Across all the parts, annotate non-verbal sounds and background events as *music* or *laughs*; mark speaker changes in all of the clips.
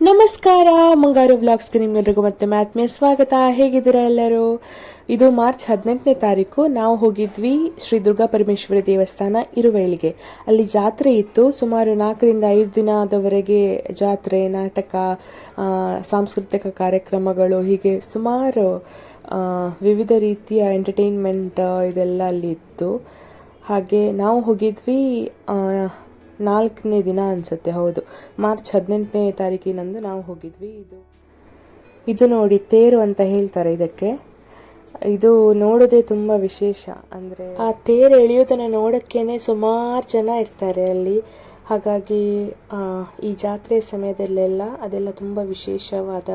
Speaker 1: ನಮಸ್ಕಾರ, ಮುಂಗಾರು ವ್ಲಾಗ್ಸ್ಗೆ ನಿಮ್ಮೆಲ್ರಿಗೂ ಮತ್ತೆ ಮ್ಯಾತ್ಮೆ ಸ್ವಾಗತ. ಹೇಗಿದ್ದೀರಾ ಎಲ್ಲರೂ? ಇದು ಮಾರ್ಚ್ ಹದಿನೆಂಟನೇ ತಾರೀಕು. ನಾವು ಹೋಗಿದ್ವಿ ಶ್ರೀ ದುರ್ಗಾ ಪರಮೇಶ್ವರಿ ದೇವಸ್ಥಾನ ಇರುವೈಲಿಗೆ. ಅಲ್ಲಿ ಜಾತ್ರೆ ಇತ್ತು. ಸುಮಾರು ನಾಲ್ಕರಿಂದ ಐದು ದಿನದವರೆಗೆ ಜಾತ್ರೆ, ನಾಟಕ ಸಾಂಸ್ಕೃತಿಕ ಕಾರ್ಯಕ್ರಮಗಳು, ಹೀಗೆ ಸುಮಾರು ವಿವಿಧ ರೀತಿಯ ಎಂಟರ್ಟೈನ್ಮೆಂಟ್ ಇದೆಲ್ಲ ಅಲ್ಲಿ ಇತ್ತು. ಹಾಗೆ ನಾವು ಹೋಗಿದ್ವಿ ನಾಲ್ಕನೇ ದಿನ ಅನಿಸುತ್ತೆ, ಹೌದು. ಮಾರ್ಚ್ ಹದಿನೆಂಟನೇ ತಾರೀಕಿನಂದು ನಾವು ಹೋಗಿದ್ವಿ. ಇದು ಇದು ನೋಡಿ ತೇರು ಅಂತ ಹೇಳ್ತಾರೆ ಇದಕ್ಕೆ. ಇದು ನೋಡೋದೇ ತುಂಬ ವಿಶೇಷ. ಅಂದರೆ ಆ ತೇರು ಎಳೆಯೋದನ್ನು ನೋಡೋಕ್ಕೇನೆ ಸುಮಾರು ಜನ ಇರ್ತಾರೆ ಅಲ್ಲಿ. ಹಾಗಾಗಿ ಈ ಜಾತ್ರೆ ಸಮಯದಲ್ಲೆಲ್ಲ ಅದೆಲ್ಲ ತುಂಬ ವಿಶೇಷವಾದ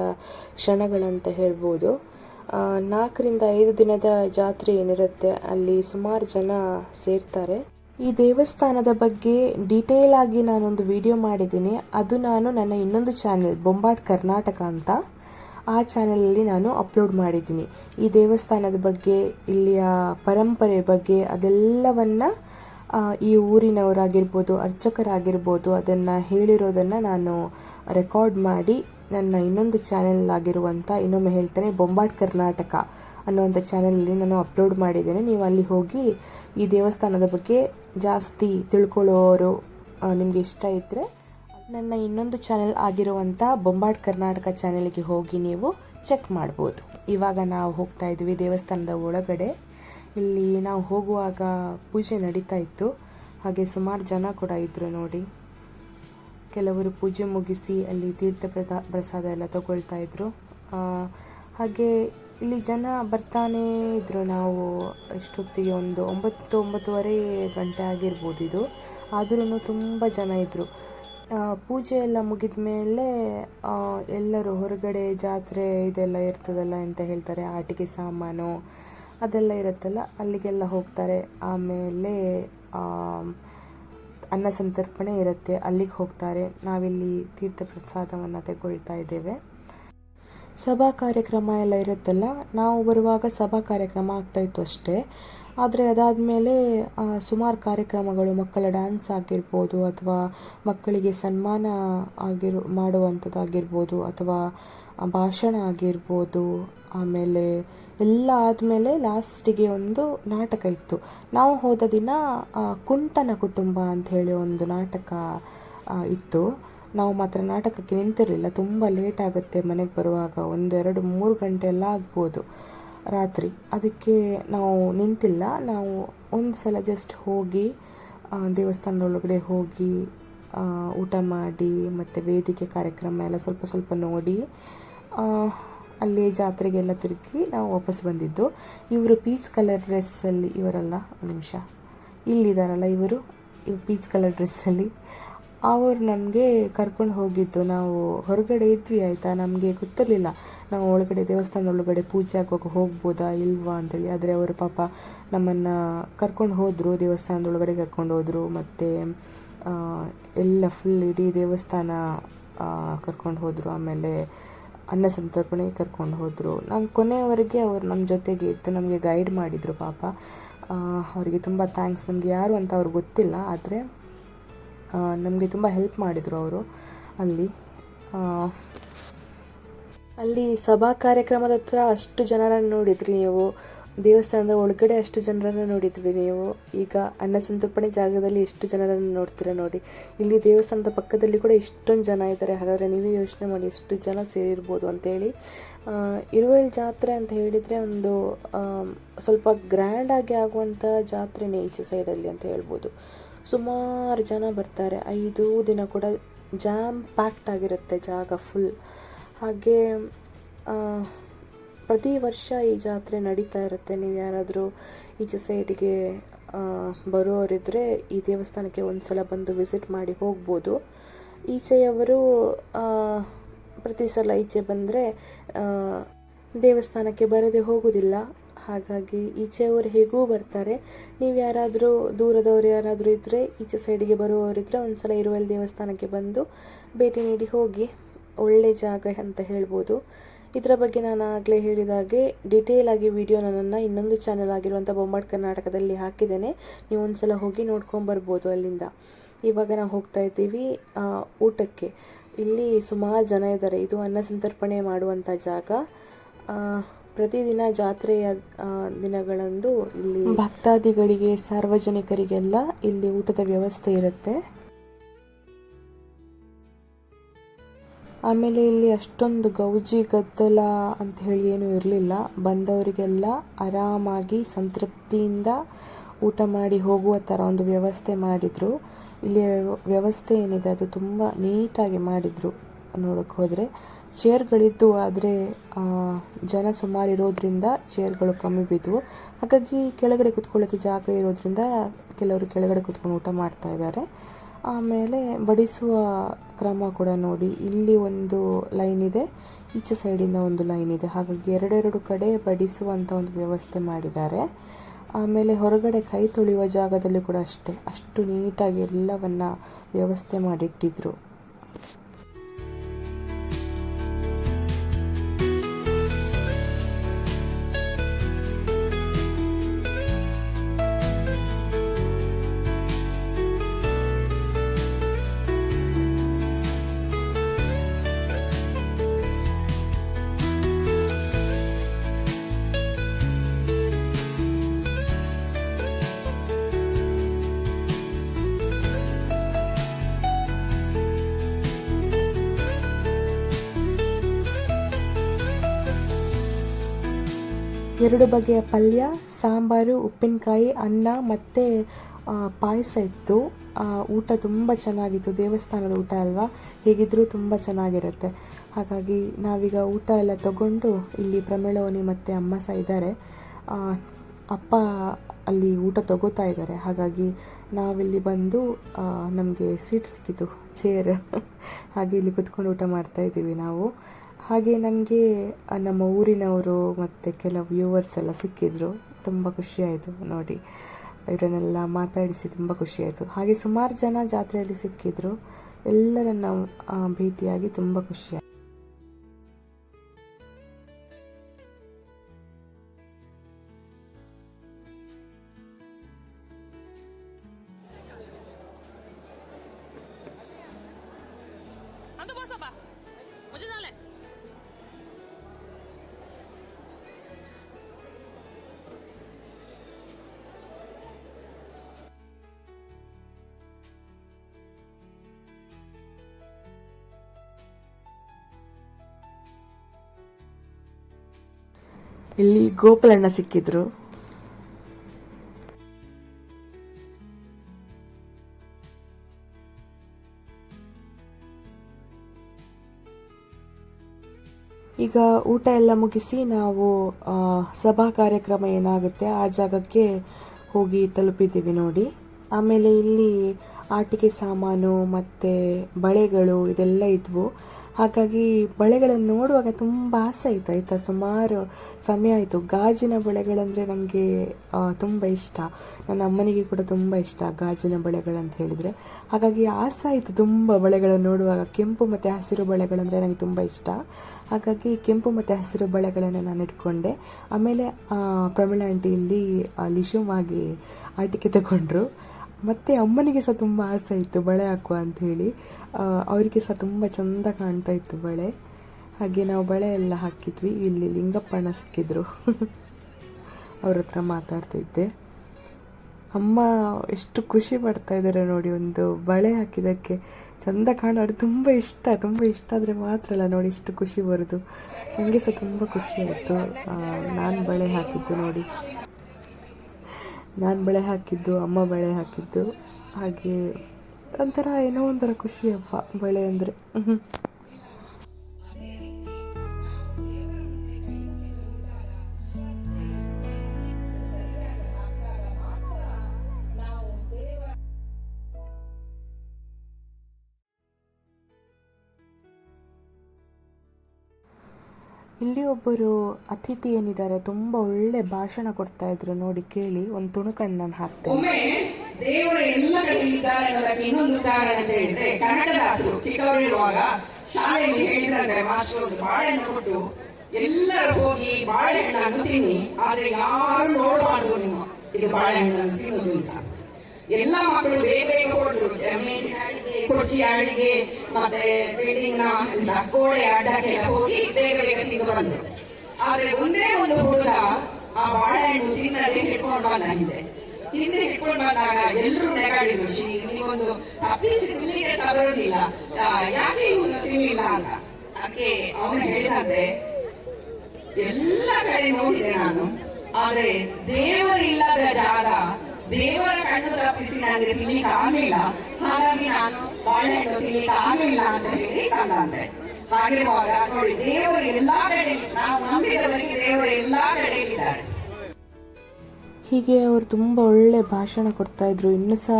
Speaker 1: ಕ್ಷಣಗಳಂತ ಹೇಳ್ಬೋದು. ನಾಲ್ಕರಿಂದ ಐದು ದಿನದ ಜಾತ್ರೆ ಏನಿರುತ್ತೆ, ಅಲ್ಲಿ ಸುಮಾರು ಜನ ಸೇರ್ತಾರೆ. ಈ ದೇವಸ್ಥಾನದ ಬಗ್ಗೆ ಡೀಟೇಲ್ ಆಗಿ ನಾನೊಂದು ವಿಡಿಯೋ ಮಾಡಿದ್ದೀನಿ. ಅದು ನಾನು ನನ್ನ ಇನ್ನೊಂದು ಚಾನೆಲ್ ಬೊಂಬಾಟ್ ಕರ್ನಾಟಕ ಅಂತ. ಆ ಚಾನಲಲ್ಲಿ ನಾನು ಅಪ್ಲೋಡ್ ಮಾಡಿದ್ದೀನಿ. ಈ ದೇವಸ್ಥಾನದ ಬಗ್ಗೆ, ಇಲ್ಲಿಯ ಪರಂಪರೆ ಬಗ್ಗೆ, ಅದೆಲ್ಲವನ್ನು ಈ ಊರಿನವರಾಗಿರ್ಬೋದು, ಅರ್ಚಕರಾಗಿರ್ಬೋದು, ಅದನ್ನು ಹೇಳಿರೋದನ್ನು ನಾನು ರೆಕಾರ್ಡ್ ಮಾಡಿ ನನ್ನ ಇನ್ನೊಂದು ಚಾನೆಲ್ ಆಗಿರುವಂಥ ಇನ್ನೊಮ್ಮೆ ಹೇಳ್ತೇನೆ ಬೊಂಬಾಟ್ ಕರ್ನಾಟಕ ಅನ್ನುವಂಥ ಚಾನಲಲ್ಲಿ ನಾನು ಅಪ್ಲೋಡ್ ಮಾಡಿದ್ದೇನೆ. ನೀವು ಅಲ್ಲಿ ಹೋಗಿ ಈ ದೇವಸ್ಥಾನದ ಬಗ್ಗೆ ಜಾಸ್ತಿ ತಿಳ್ಕೊಳ್ಳೋರು ನಿಮಗೆ ಇಷ್ಟ ಇದ್ದರೆ ನನ್ನ ಇನ್ನೊಂದು ಚಾನೆಲ್ ಆಗಿರುವಂಥ ಬೊಂಬಾಡ್ ಕರ್ನಾಟಕ ಚಾನೆಲ್ಗೆ ಹೋಗಿ ನೀವು ಚೆಕ್ ಮಾಡ್ಬೋದು. ಇವಾಗ ನಾವು ಹೋಗ್ತಾ ಇದ್ವಿ ದೇವಸ್ಥಾನದ ಒಳಗಡೆ. ಇಲ್ಲಿ ನಾವು ಹೋಗುವಾಗ ಪೂಜೆ ನಡೀತಾ ಇತ್ತು. ಹಾಗೆ ಸುಮಾರು ಜನ ಕೂಡ ಇದ್ದರು ನೋಡಿ. ಕೆಲವರು ಪೂಜೆ ಮುಗಿಸಿ ಅಲ್ಲಿ ತೀರ್ಥ ಪ್ರಸಾ ಪ್ರಸಾದ ಎಲ್ಲ ತಗೊಳ್ತಾ ಇದ್ದರು ಹಾಗೆ ಇಲ್ಲಿ ಜನ ಬರ್ತಾನೇ ಇದ್ರು ನಾವು ಇಷ್ಟೊತ್ತಿಗೆ ಒಂದು ಒಂಬತ್ತು, ಒಂಬತ್ತುವರೆ ಗಂಟೆ ಆಗಿರ್ಬೋದು ಇದು. ಆದ್ರೂ ತುಂಬ ಜನ ಇದ್ದರು ಪೂಜೆ ಎಲ್ಲ ಮುಗಿದ ಮೇಲೆ ಎಲ್ಲರೂ ಹೊರಗಡೆ ಜಾತ್ರೆ ಇದೆಲ್ಲ ಇರ್ತದಲ್ಲ ಅಂತ ಹೇಳ್ತಾರೆ. ಆಟಿಕೆ ಸಾಮಾನು ಅದೆಲ್ಲ ಇರುತ್ತಲ್ಲ, ಅಲ್ಲಿಗೆಲ್ಲ ಹೋಗ್ತಾರೆ. ಆಮೇಲೆ ಅನ್ನ ಸಂತರ್ಪಣೆ ಇರುತ್ತೆ. ಅಲ್ಲಿಗೆ ಹೋಗ್ತಾರೆ. ನಾವಿಲ್ಲಿ ತೀರ್ಥ ಪ್ರಸಾದವನ್ನು ತಗೊಳ್ತಾ ಇದ್ದೇವೆ. ಸಭಾ ಕಾರ್ಯಕ್ರಮ ಎಲ್ಲ ಇರುತ್ತಲ್ಲ, ನಾವು ಬರುವಾಗ ಸಭಾ ಕಾರ್ಯಕ್ರಮ ಆಗ್ತಾಯಿತ್ತು ಅಷ್ಟೇ. ಆದರೆ ಅದಾದಮೇಲೆ ಸುಮಾರು ಕಾರ್ಯಕ್ರಮಗಳು ಮಕ್ಕಳ ಡ್ಯಾನ್ಸ್ ಆಗಿರ್ಬೋದು ಅಥವಾ ಮಕ್ಕಳಿಗೆ ಸನ್ಮಾನ ಆಗಿರು ಮಾಡುವಂಥದ್ದಾಗಿರ್ಬೋದು ಅಥವಾ ಭಾಷಣ ಆಗಿರ್ಬೋದು. ಆಮೇಲೆ ಎಲ್ಲ ಆದಮೇಲೆ ಲಾಸ್ಟಿಗೆ ಒಂದು ನಾಟಕ ಇತ್ತು. ನಾವು ಹೋದ ದಿನ ಕುಂಟನ ಕುಟುಂಬ ಅಂತ ಒಂದು ನಾಟಕ ಇತ್ತು. ನಾವು ಮಾತ್ರ ನಾಟಕಕ್ಕೆ ನಿಂತಿರಲಿಲ್ಲ. ತುಂಬ ಲೇಟ್ ಆಗುತ್ತೆ ಮನೆಗೆ ಬರುವಾಗ. ಒಂದೆರಡು ಮೂರು ಗಂಟೆ ಎಲ್ಲ ಆಗ್ಬೋದು ರಾತ್ರಿ. ಅದಕ್ಕೆ ನಾವು ನಿಂತಿಲ್ಲ. ನಾವು ಒಂದು ಸಲ ಜಸ್ಟ್ ಹೋಗಿ ದೇವಸ್ಥಾನದ ಒಳಗಡೆ ಹೋಗಿ ಊಟ ಮಾಡಿ, ಮತ್ತು ವೇದಿಕೆ ಕಾರ್ಯಕ್ರಮ ಎಲ್ಲ ಸ್ವಲ್ಪ ಸ್ವಲ್ಪ ನೋಡಿ ಅಲ್ಲಿ ಜಾತ್ರೆಗೆಲ್ಲ ತಿರುಗಿ ನಾವು ವಾಪಸ್ ಬಂದಿದ್ದು. ಇವರು ಪೀಚ್ ಕಲರ್ ಡ್ರೆಸ್ಸಲ್ಲಿ ಇವರಲ್ಲ, ಒಂದು ನಿಮಿಷ. ಇಲ್ಲಿದ್ದಾರಲ್ಲ ಇವರು? ಇವರು ಪೀಚ್ ಕಲರ್ ಡ್ರೆಸ್ಸಲ್ಲಿ ಅವರು ನಮಗೆ ಕರ್ಕೊಂಡು ಹೋಗಿದ್ದು. ನಾವು ಹೊರಗಡೆ ಇದ್ವಿ, ಆಯಿತಾ? ನಮಗೆ ಗೊತ್ತಿರಲಿಲ್ಲ. ನಾವು ಒಳಗಡೆ ದೇವಸ್ಥಾನದ ಒಳಗಡೆ ಪೂಜೆ ಆಗುವಾಗ ಹೋಗ್ಬೋದಾ, ಇಲ್ವಾ ಅಂತೇಳಿ. ಆದರೆ ಅವರು ಪಾಪ ನಮ್ಮನ್ನು ಕರ್ಕೊಂಡು ಹೋದರು, ದೇವಸ್ಥಾನದ ಒಳಗಡೆ ಕರ್ಕೊಂಡು ಹೋದರು. ಮತ್ತು ಎಲ್ಲ ಫುಲ್ ಇಡೀ ದೇವಸ್ಥಾನ ಕರ್ಕೊಂಡು ಹೋದರು. ಆಮೇಲೆ ಅನ್ನ ಸಂತರ್ಪಣೆಗೆ ಕರ್ಕೊಂಡು ಹೋದರು. ನಾವು ಕೊನೆಯವರೆಗೆ ಅವರು ನಮ್ಮ ಜೊತೆಗೆ ಇತ್ತು ನಮಗೆ ಗೈಡ್ ಮಾಡಿದರು ಪಾಪ. ಅವರಿಗೆ ತುಂಬ ಥ್ಯಾಂಕ್ಸ್ ನಮಗೆ ಯಾರು ಅಂತ ಅವ್ರಿಗೆ ಗೊತ್ತಿಲ್ಲ. ಆದರೆ ನಮಗೆ ತುಂಬ ಹೆಲ್ಪ್ ಮಾಡಿದರು ಅವರು ಅಲ್ಲಿ. ಅಲ್ಲಿ ಸಭಾ ಕಾರ್ಯಕ್ರಮದ ಹತ್ರ ಅಷ್ಟು ಜನರನ್ನು ನೋಡಿದ್ರಿ ನೀವು. ದೇವಸ್ಥಾನದ ಒಳಗಡೆ ಅಷ್ಟು ಜನರನ್ನು ನೋಡಿದ್ವಿ ನೀವು. ಈಗ ಅನ್ನ ಸಂತರ್ಪಣೆ ಜಾಗದಲ್ಲಿ ಎಷ್ಟು ಜನರನ್ನು ನೋಡ್ತೀರಾ ನೋಡಿ. ಇಲ್ಲಿ ದೇವಸ್ಥಾನದ ಪಕ್ಕದಲ್ಲಿ ಕೂಡ ಇಷ್ಟೊಂದು ಜನ ಇದ್ದಾರೆ ಹಾಗಾದರೆ ನೀವೇ ಯೋಚನೆ ಮಾಡಿ ಎಷ್ಟು ಜನ ಸೇರಿರ್ಬೋದು ಅಂತೇಳಿ ಇರುವೆಲ್ ಜಾತ್ರೆ ಅಂತ ಹೇಳಿದರೆ ಒಂದು ಸ್ವಲ್ಪ ಗ್ರ್ಯಾಂಡಾಗಿ ಆಗುವಂಥ ಜಾತ್ರೆನೇ ಈಚೆ ಸೈಡಲ್ಲಿ ಅಂತ ಹೇಳ್ಬೋದು. ಸುಮಾರು ಜನ ಬರ್ತಾರೆ. ಐದು ದಿನ ಕೂಡ ಜಾಮ್ ಪ್ಯಾಕ್ಟ್ ಆಗಿರುತ್ತೆ ಜಾಗ ಫುಲ್ ಹಾಗೆ ಪ್ರತಿ ವರ್ಷ ಈ ಜಾತ್ರೆ ನಡೀತಾ ಇರುತ್ತೆ. ನೀವು ಯಾರಾದರೂ ಈಚೆ ಸೈಡಿಗೆ ಬರೋರಿದ್ದರೆ ಈ ದೇವಸ್ಥಾನಕ್ಕೆ ಒಂದು ಸಲ ಬಂದು ವಿಸಿಟ್ ಮಾಡಿ ಹೋಗ್ಬೋದು. ಈಚೆಯವರು ಪ್ರತಿ ಸಲ ಈಚೆ ಬಂದರೆ ದೇವಸ್ಥಾನಕ್ಕೆ ಬರದೆ ಹೋಗೋದಿಲ್ಲ. ಹಾಗಾಗಿ ಈಚೆಯವರು ಹೇಗೂ ಬರ್ತಾರೆ, ನೀವು ಯಾರಾದರೂ ದೂರದವರು ಯಾರಾದರೂ ಇದ್ದರೆ ಈಚೆ ಸೈಡಿಗೆ ಬರುವವರಿದ್ದರೆ ಒಂದು ಸಲ ಇರುವಲ್ಲಿ ದೇವಸ್ಥಾನಕ್ಕೆ ಬಂದು ಭೇಟಿ ನೀಡಿ ಹೋಗಿ, ಒಳ್ಳೆ ಜಾಗ ಅಂತ ಹೇಳ್ಬೋದು. ಇದರ ಬಗ್ಗೆ ನಾನು ಆಗಲೇ ಹೇಳಿದಾಗೆ ಡಿಟೇಲ್ ಆಗಿ ವಿಡಿಯೋ ನನ್ನನ್ನು ಇನ್ನೊಂದು ಚಾನಲ್ ಆಗಿರುವಂಥ ಬೊಂಬಾಟ್ ಕರ್ನಾಟಕದಲ್ಲಿ ಹಾಕಿದ್ದೇನೆ. ನೀವು ಒಂದ್ಸಲ ಹೋಗಿ ನೋಡ್ಕೊಂಬರ್ಬೋದು ಅಲ್ಲಿಂದ. ಇವಾಗ ನಾವು ಹೋಗ್ತಾ ಇದ್ದೀವಿ ಊಟಕ್ಕೆ. ಇಲ್ಲಿ ಸುಮಾರು ಜನ ಇದ್ದಾರೆ ಇದು ಅನ್ನ ಸಂತರ್ಪಣೆ ಮಾಡುವಂಥ ಜಾಗ ಪ್ರತಿದಿನ ಜಾತ್ರೆಯ ದಿನಗಳಂದು ಇಲ್ಲಿ ಭಕ್ತಾದಿಗಳಿಗೆ, ಸಾರ್ವಜನಿಕರಿಗೆಲ್ಲ ಇಲ್ಲಿ ಊಟದ ವ್ಯವಸ್ಥೆ ಇರುತ್ತೆ. ಆಮೇಲೆ ಇಲ್ಲಿ ಅಷ್ಟೊಂದು ಗೌಜಿ, ಗದ್ದಲ ಅಂತ ಹೇಳಿ ಏನೂ ಇರಲಿಲ್ಲ. ಬಂದವರಿಗೆಲ್ಲ ಆರಾಮಾಗಿ ಸಂತೃಪ್ತಿಯಿಂದ ಊಟ ಮಾಡಿ ಹೋಗುವ ಥರ ಒಂದು ವ್ಯವಸ್ಥೆ ಮಾಡಿದರು. ಇಲ್ಲಿ ವ್ಯವಸ್ಥೆ ಏನಿದೆ, ಅದು ತುಂಬ ನೀಟಾಗಿ ಮಾಡಿದರು ನೋಡೋಕೆ ಹೋದರೆ. ಚೇರ್ಗಳಿದ್ದು ಆದರೆ ಜನ ಸುಮಾರು ಇರೋದ್ರಿಂದ ಚೇರ್ಗಳು ಕಮ್ಮಿ ಬಿದ್ದವು ಹಾಗಾಗಿ ಕೆಳಗಡೆ ಕುತ್ಕೊಳ್ಳೋಕೆ ಜಾಗ ಇರೋದ್ರಿಂದ ಕೆಲವರು ಕೆಳಗಡೆ ಕುತ್ಕೊಂಡು ಊಟ ಮಾಡ್ತಾ ಇದ್ದಾರೆ. ಆಮೇಲೆ ಬಡಿಸುವ ಕ್ರಮ ಕೂಡ ನೋಡಿ, ಇಲ್ಲಿ ಒಂದು ಲೈನ್ ಇದೆ, ಈಚೆ ಸೈಡಿಂದ ಒಂದು ಲೈನ್ ಇದೆ. ಹಾಗಾಗಿ ಎರಡೆರಡು ಕಡೆ ಬಡಿಸುವಂಥ ಒಂದು ವ್ಯವಸ್ಥೆ ಮಾಡಿದ್ದಾರೆ. ಆಮೇಲೆ ಹೊರಗಡೆ ಕೈ ತೊಳೆಯುವ ಜಾಗದಲ್ಲಿ ಕೂಡ ಅಷ್ಟೇ, ಅಷ್ಟು ನೀಟಾಗಿ ಎಲ್ಲವನ್ನ ವ್ಯವಸ್ಥೆ ಮಾಡಿಟ್ಟಿದ್ರು. ಎರಡು ಬಗೆಯ ಪಲ್ಯ, ಸಾಂಬಾರು, ಉಪ್ಪಿನಕಾಯಿ, ಅನ್ನ ಮತ್ತು ಪಾಯಸ ಇತ್ತು. ಊಟ ತುಂಬ ಚೆನ್ನಾಗಿತ್ತು. ದೇವಸ್ಥಾನದ ಊಟ ಅಲ್ವಾ? ಹೇಗಿದ್ದರೂ ತುಂಬ ಚೆನ್ನಾಗಿರುತ್ತೆ. ಹಾಗಾಗಿ ನಾವೀಗ ಊಟ ಎಲ್ಲ ತಗೊಂಡು ಇಲ್ಲಿ ಪ್ರಮೇಳವನಿ ಮತ್ತು ಅಮ್ಮ ಸಹ ಇದ್ದಾರೆ. ಅಪ್ಪ ಅಲ್ಲಿ ಊಟ ತಗೋತಾ ಇದ್ದಾರೆ. ಹಾಗಾಗಿ ನಾವಿಲ್ಲಿ ಬಂದು ನಮಗೆ ಸೀಟ್ ಸಿಕ್ಕಿತು ಚೇರ್ ಹಾಗೆ ಇಲ್ಲಿ ಕುತ್ಕೊಂಡು ಊಟ ಮಾಡ್ತಾ ಇದ್ದೀವಿ ನಾವು. ಹಾಗೆ ನಮಗೆ ನಮ್ಮ ಊರಿನವರು ಮತ್ತು ಕೆಲವು ವ್ಯೂವರ್ಸ್ ಎಲ್ಲ ಸಿಕ್ಕಿದ್ರು. ತುಂಬ ಖುಷಿಯಾಯಿತು ನೋಡಿ. ಇವರನ್ನೆಲ್ಲ ಮಾತಾಡಿಸಿ ತುಂಬ ಖುಷಿಯಾಯಿತು ಹಾಗೆ ಸುಮಾರು ಜನ ಜಾತ್ರೆಯಲ್ಲಿ ಸಿಕ್ಕಿದ್ರು. ಎಲ್ಲರನ್ನ ಭೇಟಿಯಾಗಿ ತುಂಬ ಖುಷಿಯಾಯಿತು ಇಲ್ಲಿ ಗೋಪಾಲಣ್ಣ ಸಿಕ್ಕಿದ್ರು. ಈಗ ಊಟ ಎಲ್ಲ ಮುಗಿಸಿ ನಾವು ಸಭಾ ಕಾರ್ಯಕ್ರಮ ಏನಾಗುತ್ತೆ ಆ ಜಾಗಕ್ಕೆ ಹೋಗಿ ತಲುಪಿದ್ದೀವಿ ನೋಡಿ. ಆಮೇಲೆ ಇಲ್ಲಿ ಆಟಿಕೆ ಸಾಮಾನು ಮತ್ತು ಬಳೆಗಳು ಇದೆಲ್ಲ ಇದ್ವು. ಹಾಗಾಗಿ ಬಳೆಗಳನ್ನು ನೋಡುವಾಗ ತುಂಬ ಆಸೆ ಆಯಿತು ಆಯಿತಾ? ಸುಮಾರು ಸಮಯ ಆಯಿತು. ಗಾಜಿನ ಬಳೆಗಳಂದರೆ ನನಗೆ ತುಂಬ ಇಷ್ಟ. ನನ್ನ ಅಮ್ಮನಿಗೆ ಕೂಡ ತುಂಬ ಇಷ್ಟ ಗಾಜಿನ ಬಳೆಗಳಂತ ಹೇಳಿದರೆ. ಹಾಗಾಗಿ ಆಸೆ ಆಯಿತು ತುಂಬ ಬಳೆಗಳನ್ನು ನೋಡುವಾಗ. ಕೆಂಪು ಮತ್ತು ಹಸಿರು ಬಳೆಗಳಂದರೆ ನನಗೆ ತುಂಬ ಇಷ್ಟ. ಹಾಗಾಗಿ ಕೆಂಪು ಮತ್ತು ಹಸಿರು ಬಳೆಗಳನ್ನು ನಾನು ಇಟ್ಕೊಂಡೆ. ಆಮೇಲೆ ಪ್ರಮೀಳಾ ಆಂಟಿ ಇಲ್ಲಿ ಲಿಶುಮಾಗಿ ಆಟಿಕೆ ತಗೊಂಡ್ರು. ಮತ್ತು ಅಮ್ಮನಿಗೆ ಸಹ ತುಂಬ ಆಸೆ ಇತ್ತು, ಬಳೆ ಹಾಕುವ ಅಂಥೇಳಿ ಅವರಿಗೆ ಸಹ ತುಂಬ ಚೆಂದ ಕಾಣ್ತಾ ಇತ್ತು ಬಳೆ. ಹಾಗೆ ನಾವು ಬಳೆ ಎಲ್ಲ ಹಾಕಿದ್ವಿ. ಇಲ್ಲಿ ಲಿಂಗಪ್ಪಣ್ಣ ಸಿಕ್ಕಿದ್ರು. *laughs* ಅವ್ರ ಹತ್ರ ಮಾತಾಡ್ತಿದ್ದೆ ಅಮ್ಮ ಎಷ್ಟು ಖುಷಿ ಪಡ್ತಾ ಇದ್ದಾರೆ ನೋಡಿ, ಒಂದು ಬಳೆ ಹಾಕಿದ್ದಕ್ಕೆ. ಚಂದ ಕಾಣೋರು ತುಂಬ ಇಷ್ಟ ತುಂಬ ಇಷ್ಟ ಆದರೆ ಮಾತ್ರ ಅಲ್ಲ ನೋಡಿ, ಇಷ್ಟು ಖುಷಿ ಬರೋದು. ನನಗೆ ಸಹ ತುಂಬ ಖುಷಿ ಆಯಿತು. ನಾನು ಬಳೆ ಹಾಕಿದ್ದು ನೋಡಿ. ನಾನು ಬಳೆ ಹಾಕಿದ್ದು ಅಮ್ಮ ಬಳೆ ಹಾಕಿದ್ದು ಹಾಗೆ ಒಂಥರ ಏನೋ ಒಂಥರ ಖುಷಿ ಬಳೆ ಅಂದರೆ. ಇಲ್ಲಿ ಒಬ್ಬರು ಅತಿಥಿ ಏನಿದ್ದಾರೆ, ತುಂಬ ಒಳ್ಳೆ ಭಾಷಣ ಕೊಡ್ತಾ ಇದ್ರು ನೋಡಿ ಕೇಳಿ, ಒಂದು ತುಣುಕನ್ನು ನಾನು ಹಾಕ್ತೇನೆ.
Speaker 2: ದೇವರು ಎಲ್ಲ ಕಡೆ ಇದ್ದಾರೆ ಅನ್ನೋದಕ್ಕೆ ಇನ್ನೊಂದು ಉದಾಹರಣೆ ಅಂತ ಹೇಳಿದ್ರೆ ಕನ್ನಡದಾಸರು ಚಿಕ್ಕವರಿರುವಾಗ ಶಾಲೆಯಲ್ಲಿ ಹೇಳಿದ್ರೆ ಮಾಸ್ಟರ್ ಒಂದು ಬಾಳೆಹಣ್ಣು ಕೊಟ್ಟು ಎಲ್ಲರೂ ಹೋಗಿ ಬಾಳೆಹಣ್ಣನ್ನು ತಿನ್ನಿ, ಆದ್ರೆ ಯಾರು ನೋಡಬಾರ್ದು ನಿಮ್ಮ ಇದು ಬಾಳೆಹಣ್ಣನ್ನು ತಿನ್ನೋದು ಅಂತ. ಎಲ್ಲ ಮಕ್ಕಳು ಬೇಗ ಬೇಗ ಮೇಜಿನ ಅಡಿಗೆ ಕುರ್ಚಿ ಅಡಿಗೆ ಮತ್ತೆ ಬಿಲ್ಡಿಂಗ್ನ ಗೋಡೆ ಅಡ್ಡಕ್ಕೆ ಹೋಗಿ ಬೇಗ ಬೇಗ ತಿಂದು ಬಂದ್ರು. ಆದ್ರೆ ಒಂದೇ ಒಂದು ಹುಡುಗ ಆ ಬಾಳೆಹಣ್ಣು ತಿನ್ನಲ್ಲಿ ಹಿಡ್ಕೊಂಡು ಬಂದಾಗಿದೆ. ಹಿಂದೆ ಹಿಡ್ಕೊಂಡು ಬಂದಾಗ ಎಲ್ಲರೂ ನೆಗಾಡಿದ್ರು, ಶ್ರೀ, ನೀವೊಂದು ತಪ್ಪಿಸಿ ತಿನ್ಲಿಕ್ಕೆ ಸಹ ಬರೋದಿಲ್ಲ. ಯಾಕೆ ಇವನು ತಿನ್ಲಿಲ್ಲ ಅಂತ. ಅದಕ್ಕೆ ಅವನು ಹೇಳಿದಂತೆ, ಎಲ್ಲ ಕಡೆ ನೋಡಿದೆ ನಾನು, ಆದ್ರೆ ದೇವರಿಲ್ಲದ ಜಾಗ ದೇವರ ಕಣ್ಣು ತಪ್ಪಿಸಿ ನನಗೆ ತಿನ್ಲಿಕ್ಕೆ ಆಗಲಿಲ್ಲ. ಹಾಗಾಗಿ ನಾನು ಬಾಳೆಹಣ್ಣು ತಿನ್ಲಿಕ್ಕೆ ಆಗಲಿಲ್ಲ ಅಂತ ಹೇಳಿ ತಂದಂತೆ ಹಾಗಿರುವಾಗ ನೋಡಿ, ದೇವರು ಎಲ್ಲಾ ಕಡೆ ನಾವು ನಂಬಿದವರಿಗೆ ದೇವರು ಎಲ್ಲಾ ಇದ್ದಾರೆ
Speaker 1: ಹೀಗೆ ಅವರು ತುಂಬ ಒಳ್ಳೆ ಭಾಷಣ ಕೊಡ್ತಾ ಇದ್ರು. ಇನ್ನು ಸಹ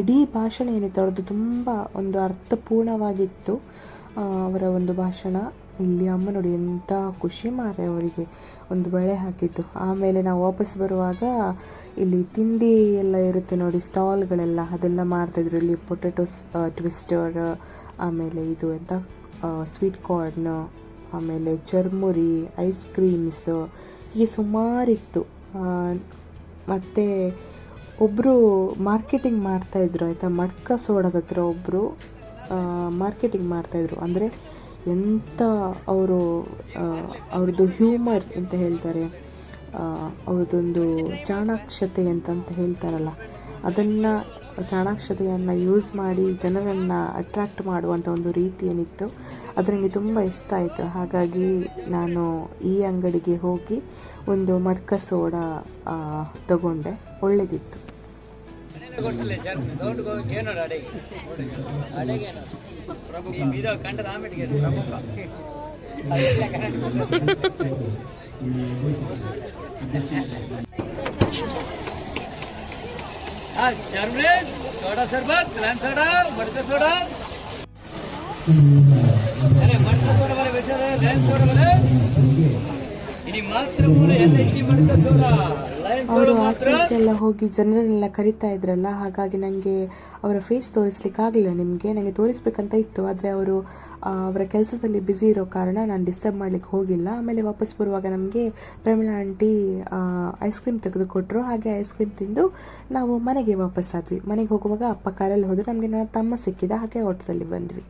Speaker 1: ಇಡೀ ಭಾಷಣ ಏನಿತ್ತು, ಅವ್ರದ್ದು ತುಂಬ ಒಂದು ಅರ್ಥಪೂರ್ಣವಾಗಿತ್ತು ಅವರ ಒಂದು ಭಾಷಣ. ಇಲ್ಲಿ ಅಮ್ಮ ನೋಡಿ ಎಂಥ ಖುಷಿ ಮಾರೆ ಅವರಿಗೆ. ಒಂದು ಬಳೆ ಹಾಕಿದ್ದು. ಆಮೇಲೆ ನಾವು ವಾಪಸ್ ಬರುವಾಗ ಇಲ್ಲಿ ತಿಂಡಿ ಎಲ್ಲ ಇರುತ್ತೆ ನೋಡಿ, ಸ್ಟಾಲ್ಗಳೆಲ್ಲ. ಅದೆಲ್ಲ ಮಾಡ್ತಾಯಿದ್ರು ಇಲ್ಲಿ ಪೊಟೆಟೋಸ್ ಟ್ವಿಸ್ಟರ್, ಆಮೇಲೆ ಇದು ಎಂಥ ಸ್ವೀಟ್ ಕಾರ್ನ್, ಆಮೇಲೆ ಚರ್ಮುರಿ, ಐಸ್ ಕ್ರೀಮ್ಸ್. ಹೀಗೆ ಸುಮಾರಿತ್ತು ಮತ್ತು ಒಬ್ಬರು ಮಾರ್ಕೆಟಿಂಗ್ ಮಾಡ್ತಾಯಿದ್ರು ಆಯಿತಾ? ಮಡ್ಕ ಸೋಡದ ಹತ್ರ ಒಬ್ಬರು ಮಾರ್ಕೆಟಿಂಗ್ ಮಾಡ್ತಾಯಿದ್ರು ಅಂದರೆ ಎಂಥ ಅವರು ಅವ್ರದ್ದು ಹ್ಯೂಮರ್ ಅಂತ ಹೇಳ್ತಾರೆ. ಅವ್ರದ್ದೊಂದು ಚಾಣಾಕ್ಷತೆ ಅಂತಂತ ಹೇಳ್ತಾರಲ್ಲ, ಅದನ್ನು, ಚಾಣಾಕ್ಷತೆಯನ್ನು ಯೂಸ್ ಮಾಡಿ ಜನರನ್ನು ಅಟ್ರಾಕ್ಟ್ ಮಾಡುವಂಥ ಒಂದು ರೀತಿ ಏನಿತ್ತು, ಅದು ನನಗೆ ತುಂಬ ಇಷ್ಟ ಆಯಿತು. ಹಾಗಾಗಿ ನಾನು ಈ ಅಂಗಡಿಗೆ ಹೋಗಿ ಒಂದು ಮಡ್ಕ ಸೋಡಾ ತಗೊಂಡೆ. ಒಳ್ಳೆದಿತ್ತು.
Speaker 3: ಕೊಟ್ಟಿಲ್ಲ ಸರ್ ಪ್ರಭು ಸೋಡಾ ಸರ್ಬತ್ ಗ್ಲಾನ್ ಸೋಡಾ ಸೋಡಾ ಅರೆ ಮಡ್ಕ ಸೋಡಾ ವಿಷಯ ಗ್ಲಾನ್ ಸೋಡಾ ಇನಿ ಮಾತ್ರ ಮೂರು ಎಲ್ಲ ಇಲ್ಲಿ ಸೋಡಾ
Speaker 1: ಅವರು ಆಚೆ ಈಚೆ ಎಲ್ಲ ಹೋಗಿ ಜನರನ್ನೆಲ್ಲ ಕರಿತಾ ಇದ್ರಲ್ಲ ಹಾಗಾಗಿ ನನಗೆ ಅವರ ಫೇಸ್ ತೋರಿಸ್ಲಿಕ್ಕೆ ಆಗಲಿಲ್ಲ ನಿಮಗೆ ನನಗೆ ತೋರಿಸ್ಬೇಕಂತ ಇತ್ತು. ಆದರೆ ಅವರು ಅವರ ಕೆಲಸದಲ್ಲಿ ಬ್ಯುಸಿ ಇರೋ ಕಾರಣ ನಾನು ಡಿಸ್ಟರ್ಬ್ ಮಾಡ್ಲಿಕ್ಕೆ ಹೋಗಿಲ್ಲ. ಆಮೇಲೆ ವಾಪಸ್ ಬರುವಾಗ ನಮಗೆ ಪ್ರಮೀಳಾ ಆಂಟಿ ಐಸ್ ಕ್ರೀಮ್ ತೆಗೆದುಕೊಟ್ರು. ಹಾಗೆ ಐಸ್ ಕ್ರೀಮ್ ತಿಂದು ನಾವು ಮನೆಗೆ ವಾಪಸ್ ಆದ್ವಿ. ಮನೆಗೆ ಹೋಗುವಾಗ ಅಪ್ಪ ಕಾರಲ್ಲಿ ಹೋದರೆ. ನಮಗೆ ನನ್ನ ತಮ್ಮ ಸಿಕ್ಕಿದ ಹಾಗೆ ಆಟೋದಲ್ಲಿ ಬಂದ್ವಿ.